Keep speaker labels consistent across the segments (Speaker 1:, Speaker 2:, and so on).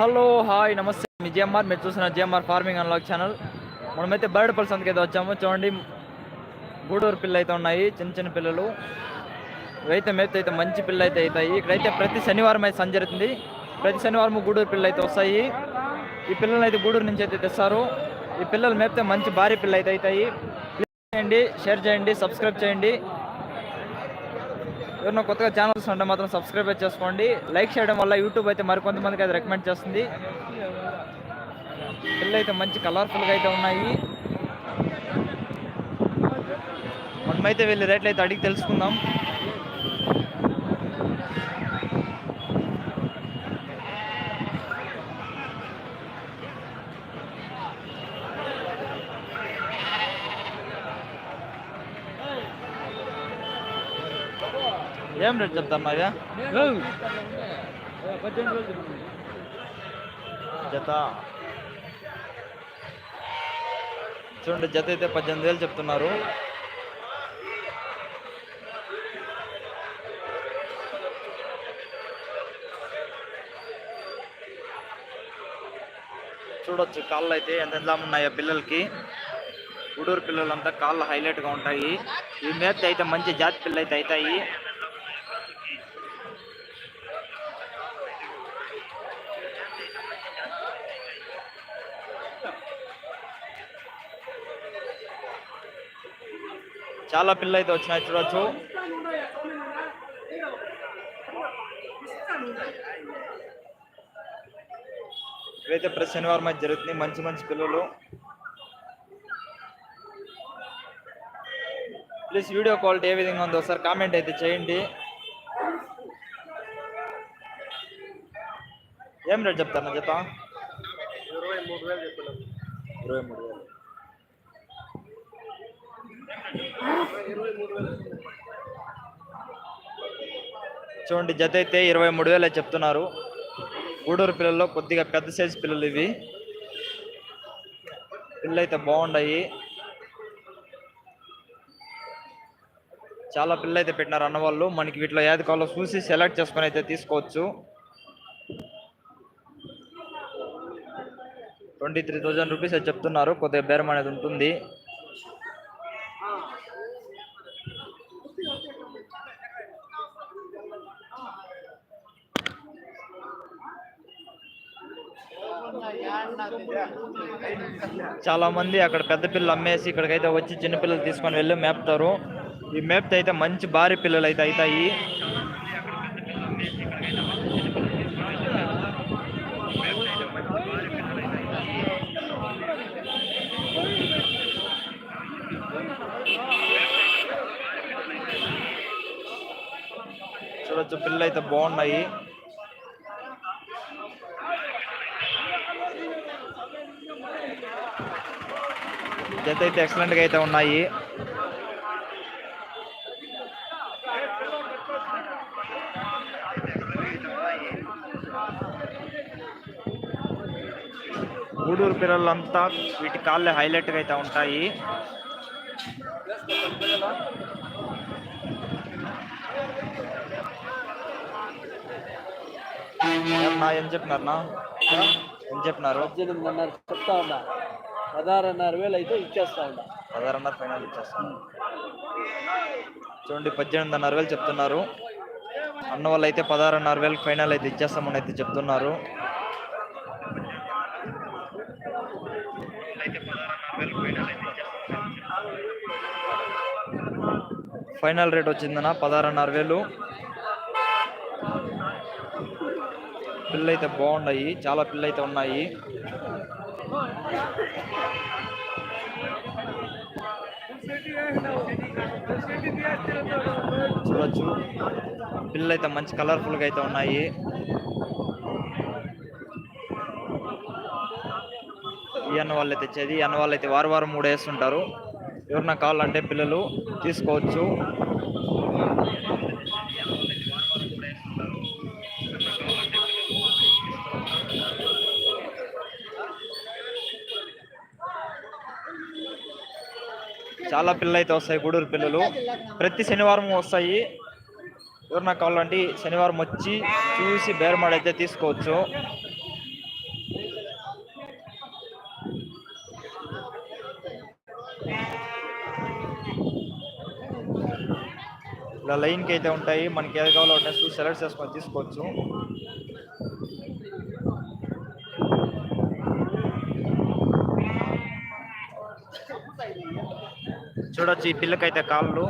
Speaker 1: Hello hi నమస్తే. మీ GMR మీరు చూసిన జిఎంఆర్ ఫార్మింగ్ అన్లాక్ ఛానల్ మనమైతే బర్డ్ పల్స్ అందుకైతే వచ్చాము. చూడండి గూడూరు పిల్లలు అయితే ఉన్నాయి చిన్న చిన్న పిల్లలు. ఇవైతే మేత అయితే మంచి పిల్లలు అయితే అవుతాయి. ఇక్కడైతే ప్రతి శనివారం అయితే సంజరుగుతుంది. ప్రతి శనివారం గూడూరు పిల్లలు అయితే వస్తాయి. ఈ పిల్లలు అయితే గూడూరు నుంచి అయితే తెస్తారు. ఈ పిల్లలు మేపితే మంచి భారీ పిల్లలు అయితే అవుతాయి. ప్లీజ్ చేయండి షేర్ చేయండి సబ్స్క్రైబ్ చేయండి. ఎవరైనా కొత్తగా ఛానల్స్ ఉంటే మాత్రం సబ్స్క్రైబ్ చేసుకోండి. లైక్ చేయడం వల్ల యూట్యూబ్ అయితే మరికొంతమందికి అయితే రికమెండ్ చేస్తుంది. పిల్లలు అయితే మంచి కలర్ఫుల్గా అయితే ఉన్నాయి. మనమైతే వెళ్ళి రేట్లు అయితే అడిగి తెలుసుకుందాం. ఏం రేట్ చెప్తాను ఇక? జత. చూడండి జత అయితే పద్దెనిమిది వేలు చెప్తున్నారు. చూడొచ్చు కాళ్ళు అయితే ఎంత ఎంత ఉన్నాయో పిల్లలకి. గుడూరు పిల్లలంతా కాళ్ళు హైలైట్గా ఉంటాయి. ఈ మేత అయితే మంచి జాతి పిల్లలు అయితే అవుతాయి. చాలా పిల్లలు అయితే వచ్చినాయి చూడొచ్చు. ఇవైతే ప్రతి శనివారం అయితే జరుగుతుంది మంచి మంచి పిల్లలు. ప్లీజ్ వీడియో క్వాలిటీ ఏ విధంగా ఉందో ఒకసారి కామెంట్ అయితే చేయండి. ఏం రేట్ చెప్తాను జత
Speaker 2: ఇరవై మూడు వేలు చెప్పినాం
Speaker 1: ఇరవై మూడు వేలు
Speaker 2: ఇరవై మూడు వేలు
Speaker 1: చూడండి జత అయితే ఇరవై మూడు వేలు చెప్తున్నారు. గూడూరు పిల్లల్లో కొద్దిగా పెద్ద సైజ్ పిల్లలు ఇవి. పిల్లలు అయితే బాగున్నాయి చాలా పిల్లలు అయితే పెట్టినారు అన్నవాళ్ళు మనకి వీటిలో ఏది కావాలో చూసి సెలెక్ట్ చేసుకొని అయితే తీసుకోవచ్చు. ట్వంటీ త్రీ థౌజండ్ రూపీస్ అయితే చెప్తున్నారు. కొద్దిగా బేరం అనేది ఉంటుంది. చాలా మంది అక్కడ పెద్ద పిల్లలు అమ్మేసి ఇక్కడికైతే వచ్చి చిన్న పిల్లలు తీసుకొని వెళ్ళి మేపుతారు. ఈ మేపితే అయితే మంచి భారీ పిల్లలు అయితే అవుతాయి. చూడొచ్చు పిల్లలు అయితే బాగున్నాయి. జత అయితే ఎక్సలెంట్గా అయితే ఉన్నాయి. గూడూరు పిల్లలంతా వీటి కాళ్ళే హైలైట్గా అయితే ఉంటాయి. ఏమన్నా ఏం చెప్పినారన్నా ఏం చెప్పినారు?
Speaker 2: చెప్తా ఉన్నా. పదహారున్నర వేలు అయితే ఇచ్చేస్తా ఉన్నా.
Speaker 1: పదహారున్నర ఫైనల్ ఇచ్చేస్తాను చూడండి పద్దెనిమిదిన్నర వేలు చెప్తున్నారు. అన్న వాళ్ళు అయితే పదహారున్నర వేలు ఫైనల్ అయితే ఇచ్చేస్తామని అయితే చెప్తున్నారు. ఫైనల్ రేట్ వచ్చిందన్న పదహారున్నర వేలు. పిల్లలు అయితే బాగున్నాయి చాలా పిల్లలు అయితే ఉన్నాయి. చూడొచ్చు. పిల్లలు అయితే మంచి కలర్ఫుల్గా అయితే ఉన్నాయి. ఈ అన్న వాళ్ళు తెచ్చేది. ఈ అన్న వాళ్ళు అయితే వారం వారం మూడు వేస్తుంటారు. ఎవరన్నా కావాలంటే పిల్లలు తీసుకోవచ్చు. చాలా పిల్లలు అయితే వస్తాయి గూడూరు పిల్లలు. ప్రతి శనివారం వస్తాయి. ఎవరన్నా కావాలంటే శనివారం వచ్చి చూసి బేరమాడ అయితే తీసుకోవచ్చు. ఇలా లైన్కి అయితే ఉంటాయి. మనకి ఏది కావాలో చూసి సెలెక్ట్ చేసుకొని తీసుకోవచ్చు. చూడొచ్చు ఈ పిల్లకైతే కాళ్ళు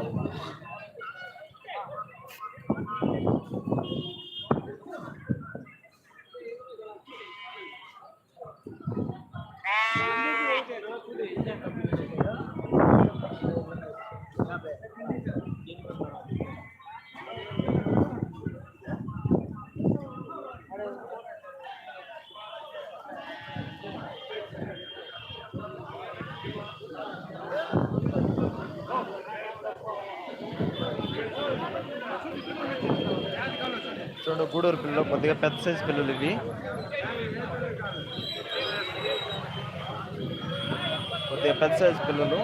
Speaker 1: చూడండి గూడూరు పిల్లలు కొద్దిగా పెద్ద సైజు పిల్లలు ఇవి. కొద్దిగా పెద్ద సైజు పిల్లలు.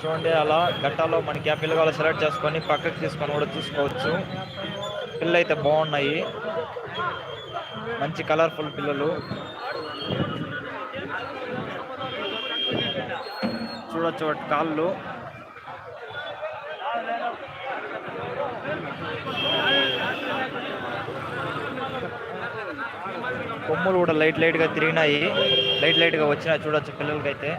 Speaker 1: చూడండి అలా గట్టాలో మనకి ఆ పిల్ల సెలెక్ట్ చేసుకొని పక్కకి తీసుకొని కూడా చూసుకోవచ్చు పిల్లలు అయితే బాగున్నాయి. మంచి కలర్ఫుల్ పిల్లలు. చూడొచ్చు వాటి కాళ్ళు. కొమ్ములు కూడా లైట్ లైట్గా తిరిగినాయి. లైట్ లైట్గా వచ్చినాయి చూడొచ్చు పిల్లలకైతే.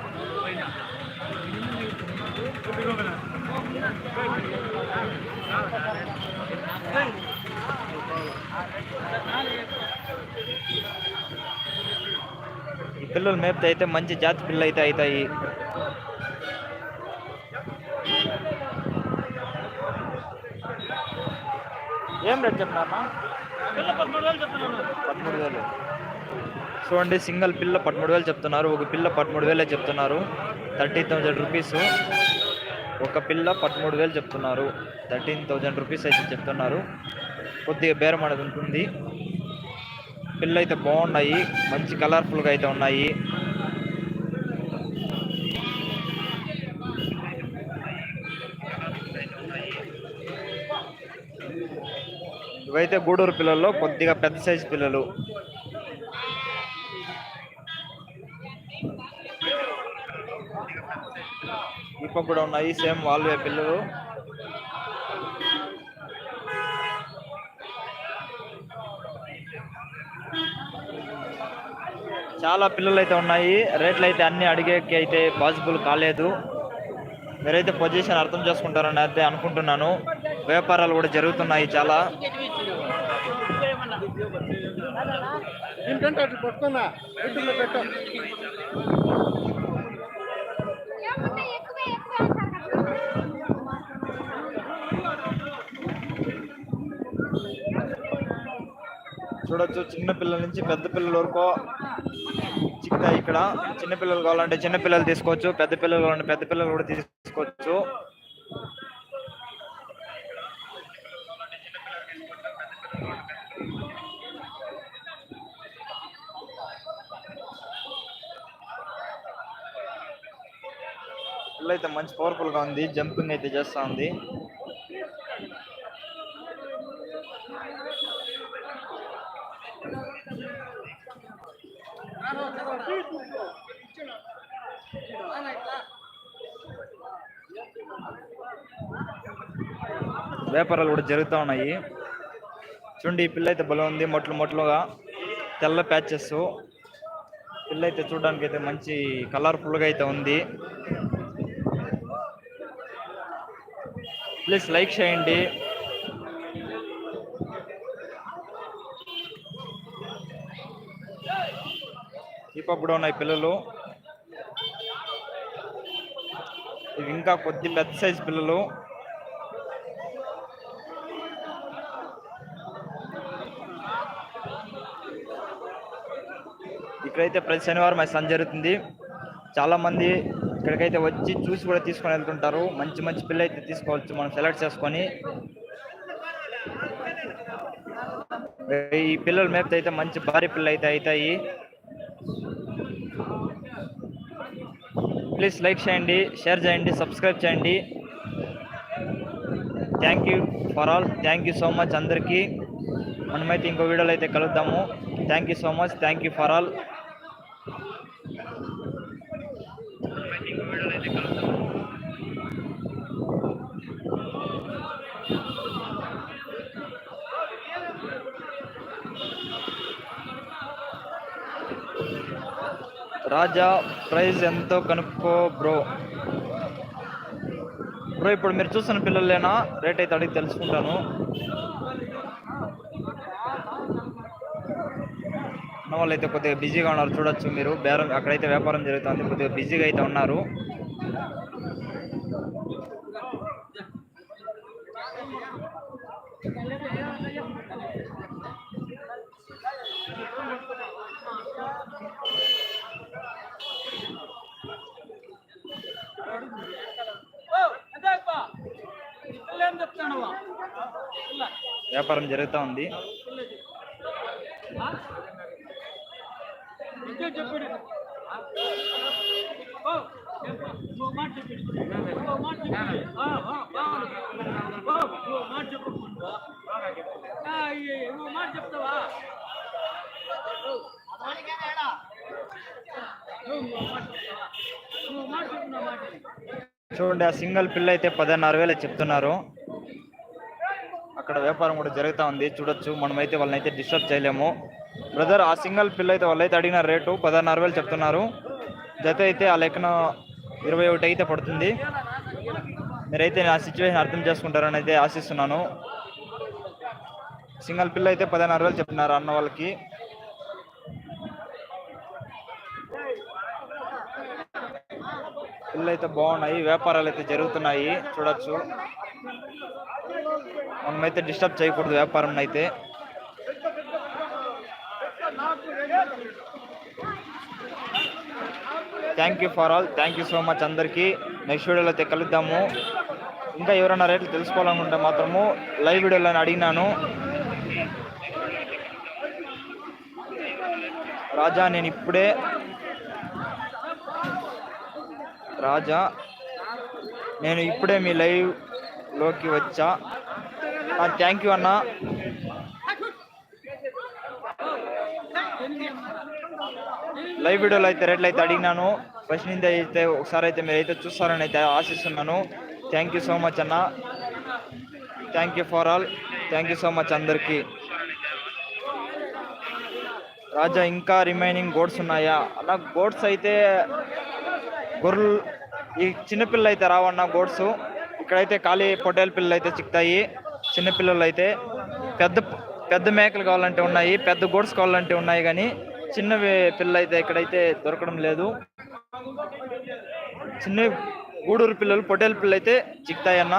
Speaker 1: ఈ పిల్లలు మేపితే అయితే మంచి జాతి పిల్లలు అయితే అవుతాయి. ఏం రేట్ చెప్తున్నా పదమూడు వేలు చూడండి సింగిల్ పిల్ల పదమూడు వేలు చెప్తున్నారు. ఒక పిల్ల పదమూడు వేలే చెప్తున్నారు. Thirty thousand rupees. ఒక పిల్ల పదమూడు వేలు చెప్తున్నారు. థర్టీన్ థౌజండ్ రూపీస్ అయితే చెప్తున్నారు. కొద్దిగా బేరం అనేది ఉంటుంది. పిల్ల అయితే బాగున్నాయి. మంచి కలర్ఫుల్గా అయితే ఉన్నాయి. ఇవైతే గూడూరు పిల్లల్లో కొద్దిగా పెద్ద సైజు పిల్లలు. ఇప్ప కూడా ఉన్నాయి సేమ్ వాళ్ళవే పిల్లలు. చాలా పిల్లలు అయితే ఉన్నాయి రేట్లు అయితే అన్ని అడిగేకి అయితే పాసిబుల్ కాలేదు. మీరైతే పొజిషన్ అర్థం చేసుకుంటారని అయితే అనుకుంటున్నాను. వ్యాపారాలు కూడా జరుగుతున్నాయి చాలా. చూడొచ్చు చిన్న పిల్లల నుంచి పెద్ద పిల్లల వరకు చిక్కుతాయి ఇక్కడ. చిన్న పిల్లలు కావాలంటే చిన్న పిల్లలు తీసుకోవచ్చు పెద్ద పిల్లలు కావాలంటే పెద్ద పిల్లలు కూడా తీసుకోవచ్చు. పిల్ల అయితే మంచి పవర్ఫుల్గా ఉంది. జంపింగ్ అయితే చేస్తా ఉంది. వ్యాపారాలు కూడా జరుగుతూ ఉన్నాయి. చూడండి ఈ పిల్ల అయితే బలం ఉంది. మొట్లు మొట్లుగా తెల్ల ప్యాచెస్. పిల్ల అయితే చూడడానికి అయితే మంచి కలర్ఫుల్గా అయితే ఉంది. ప్లీజ్ లైక్ చేయండి. ఈ కూడా ఉన్నాయి పిల్లలు. ఇవి ఇంకా కొద్ది పెద్ద సైజ్ పిల్లలు. ఇక్కడైతే ప్రతి శనివారం అది సన్ జరుగుతుంది. చాలామంది ఇక్కడికైతే వచ్చి చూసి కూడా తీసుకొని వెళ్తుంటారు. మంచి మంచి పిల్ల అయితే తీసుకోవచ్చు. మనం సెలెక్ట్ చేసుకొని. ఈ పిల్లలు మేపితే అయితే మంచి భారీ పిల్ల అయితే అవుతాయి. ప్లీజ్ లైక్ చేయండి షేర్ చేయండి సబ్స్క్రైబ్ చేయండి. Thank you for all thank you so much అందరికీ. మనమైతే ఇంకో వీడియోలో అయితే కలుద్దాము. Thank you so much thank you for all Raja price ఎంతో కనుక్కో బ్రో. బ్రో ఇప్పుడు మీరు చూస్తున్న పిల్లలేనా? రేట్ అయితే అడిగి తెలుసుకుంటాను. ఉన్న వాళ్ళు అయితే కొద్దిగా బిజీగా ఉన్నారు చూడొచ్చు మీరు. బేరం అక్కడైతే వ్యాపారం జరుగుతుంది కొద్దిగా బిజీగా అయితే ఉన్నారు. వ్యాపారం జరుగుతూ ఉంది. చూడండి ఆ సింగిల్ పిల్ల అయితే పదహారు వేలు చెప్తున్నారు. అక్కడ వ్యాపారం కూడా జరుగుతూ ఉంది. చూడొచ్చు. మనమైతే వాళ్ళని అయితే డిస్టర్బ్ చేయలేము. బ్రదర్ ఆ సింగల్ పిల్ల అయితే వాళ్ళైతే అడిగిన రేటు పదహారు వేలు చెప్తున్నారు. జత అయితే ఆ లెక్కన ఇరవై ఒకటి అయితే పడుతుంది. మీరైతే నా సిచ్యువేషన్ అర్థం చేసుకుంటారని అయితే ఆశిస్తున్నాను. సింగల్ పిల్ల అయితే పదహారు వేలు చెప్తున్నారు అన్న వాళ్ళకి. పిల్లలు అయితే బాగున్నాయి. వ్యాపారాలు అయితే జరుగుతున్నాయి. చూడొచ్చు. మనమైతే డిస్టర్బ్ చేయకూడదు వ్యాపారం అయితే. Thank you for all thank you so much అందరికీ. నెక్స్ట్ వీడియోలో అయితే కలుద్దాము. ఇంకా ఎవరైనా రేట్లు తెలుసుకోవాలనుకుంటే మాత్రము లైవ్ వీడియోలో అడిగినాను. రాజా నేను ఇప్పుడే రాజా నేను ఇప్పుడే మీ లైవ్లోకి వచ్చా. థ్యాంక్ యూ అన్న. లైవ్ వీడియోలో అయితే రేట్లు అయితే అడిగినాను. ఫస్ట్ నుంచి అయితే ఒకసారి అయితే మీరు అయితే చూస్తారని అయితే ఆశిస్తున్నాను. థ్యాంక్ యూ సో మచ్ అన్న. Thank you for all thank you so much అందరికీ. రాజా ఇంకా రిమైనింగ్ గోడ్స్ ఉన్నాయా? అన్న గోడ్స్ అయితే గొర్రెలు ఈ చిన్నపిల్లలు అయితే రావన్న గోడ్స్ ఇక్కడైతే ఖాళీ పొట్టేల పిల్లలు అయితే చిక్తాయి చిన్నపిల్లలు అయితే పెద్ద పెద్ద మేకలు కావాలంటే ఉన్నాయి పెద్ద గోడ్స్ కావాలంటే ఉన్నాయి కానీ చిన్నవి పిల్లలు అయితే ఇక్కడైతే దొరకడం లేదు. చిన్న గూడూరు పిల్లలు పొట్టేల పిల్లలు అయితే చిక్తాయన్న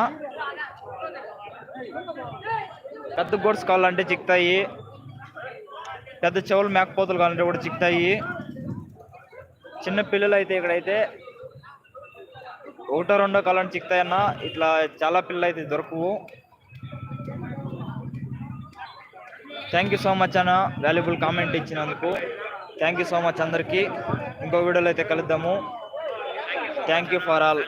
Speaker 1: పెద్ద గోడ్స్ కావాలంటే చిక్తాయి పెద్ద చెవులు మేకపోతలు కావాలంటే కూడా చిక్తాయి చిన్న పిల్లలు అయితే ఇక్కడైతే ఒకటో రెండో కాలం చిక్తాయన్న ఇట్లా చాలా పిల్లలు అయితే దొరకవు. థ్యాంక్ యూ సో మచ్ అన్న. వాల్యుబుల్ కామెంట్ ఇచ్చినందుకు. థ్యాంక్ యూ సో మచ్ అందరికీ. ఇంకో వీడియోలో అయితే కలుద్దాము. Thank you for all